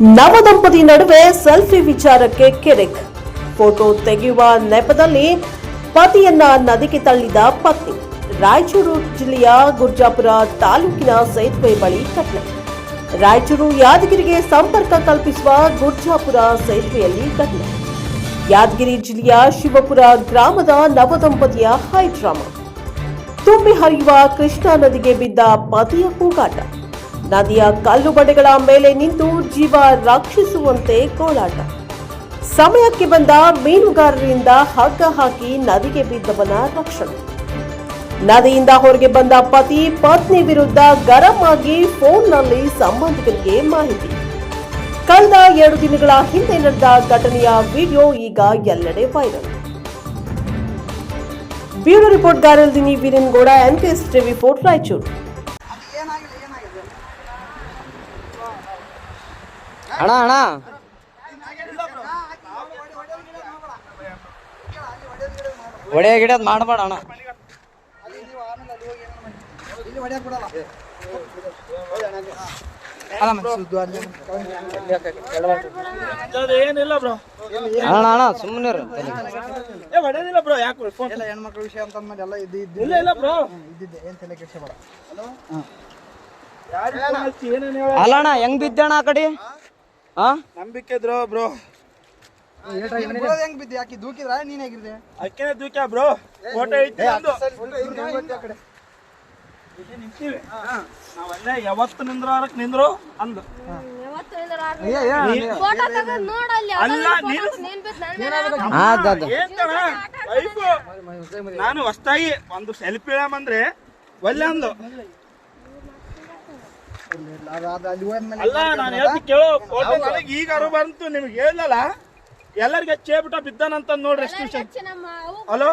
ನವದಂಪತಿ ನಡುವೆ ಸೆಲ್ಫಿ ವಿಚಾರಕ್ಕೆ ಕೆರೆಕ್. ಫೋಟೋ ತೆಗೆಯುವ ನೆಪದಲ್ಲಿ ಪತಿಯನ್ನ ನದಿಗೆ ತಳ್ಳಿದ ಪತ್ನಿ. ರಾಯಚೂರು ಜಿಲ್ಲೆಯ ಗುರ್ಜಾಪುರ ತಾಲೂಕಿನ ಸೇತುವೆ ಬಳಿ ಘಟನೆ ರಾಯಚೂರು ಯಾದಗಿರಿಗೆ ಸಂಪರ್ಕ ಕಲ್ಪಿಸುವ ಗುರ್ಜಾಪುರ ಸೇತುವೆಯಲ್ಲಿ ಘಟನೆ ಯಾದಗಿರಿ ಜಿಲ್ಲೆಯ ಶಿವಪುರ ಗ್ರಾಮದ ನವದಂಪತಿಯ ಹೈ ಡ್ರಾಮಾ ತುಂಬಿ ಹರಿಯುವ ಕೃಷ್ಣಾ ನದಿಗೆ ಬಿದ್ದ ಪತಿಯ ಕೂಗಾಟ. ನದಿಯ ಕಲ್ಲು ಬಡೆಗಳ ಮೇಲೆ ನಿಂತು ಜೀವ ರಕ್ಷಿಸುವಂತೆ ಕೋಲಾಟ. ಸಮಯಕ್ಕೆ ಬಂದ ಮೀನುಗಾರರಿಂದ ಹಗ್ಗ ಹಾಕಿ ನದಿಗೆ ಬಿದ್ದವನ ರಕ್ಷಣೆ. ನದಿಯಿಂದ ಹೊರಗೆ ಬಂದ ಪತಿ ಪತ್ನಿ ವಿರುದ್ಧ ಗರಂ ಆಗಿ ಫೋನ್ನಲ್ಲಿ ಸಂಬಂಧಿಕರಿಗೆ ಮಾಹಿತಿ. ಕಳೆದ ಎರಡು ದಿನಗಳ ಹಿಂದೆ ನಡೆದ ಘಟನೆಯ ವಿಡಿಯೋ ಈಗ ಎಲ್ಲೆಡೆ viral. Bureau report Garaldinni Veerangouda N K S TV Raichur. ಅಣ್ಣ ಅಣ್ಣ. ಒಡೆಯ ಗಿಡದ್ ಮಾಡಬೇಡ ಅಣ್ಣ. ಏನಿಲ್ಲ ಬ್ರೋ. ಅಣ್ಣ ಅಣ್ಣ ಸುಮ್ಮನೆ ಏ ಹೊಡೆದಿಲ್ಲ ಬ್ರೋ ಯಾಕೆ ಫೋನ್ ಎಲ್ಲ ಹೆಣ್ಮಕ್ಳ ವಿಷಯ ಅಂತ ಅಂದ್ಮೇಲೆ ಎಲ್ಲ ಇದು ಇದ್ದು. ಇಲ್ಲ ಇಲ್ಲ ಬ್ರೋ. ಇದ್ದಿದ್ದೆ ಏನ್ ತಲೆ ಕೆಡಿಸ್ಬೇಡ ಯಾರು ಏನೇನು ಹೇಳ ಅಲ್ಲ ಅಣ್ಣ ಹೆಂಗ್ ಬಿದ್ದೆ ಅಣ್ಣ ಆ ಕಡೆ? ಹಾ ನಂಬಿಕೆ ದ್ರೋ ಬ್ರೋ. ಹೆಂಗ್ ಬಿದ್ದಿ? ಯಾಕೆ ದೂಕಿದ್ರ? ನೀನ್ ಹೇಗಿದ್ದೆ? ಅಕ್ಕೇನೆ ದೂಕ್ಯ ಬ್ರೋ? ಫೋಟೋ ಐತಿ. ಇಲ್ಲಿ ನಿಂತೀವಿ. ನಾವಲ್ಲೇ ಯಾವತ್ತು ನಿಂದ್ರಾರಕ್ ನಿಂದ್ರು? ಅಂದು. ಫೋಟೋ ತೆಗೆದು ನೋಡಲ್ಲಿ ಅಲ್ಲ ನೀನು ಹೊಸ್ತಾಗಿ ಒಂದು ಸೆಲ್ಫಿ ಅಂದ್ರೆ ಒಳ್ಳೆ ಅದು. ಅಲ್ಲಿ ನಾನು ಹೇಳ್ತಿ ಕೇಳೋ ಫೋಟೋ ನನಗೆ ಈಗ ಅರು ಬಂತು ನಿಮ್ಗೆ ಹೇಳಲ್ಲ. ಎಲ್ಲರಿಗೆ ಚೇಬಿಟ ಬಿದ್ದಾನಂತ ನೋಡ್ರಿ ಎಷ್ಟು ಹಲೋ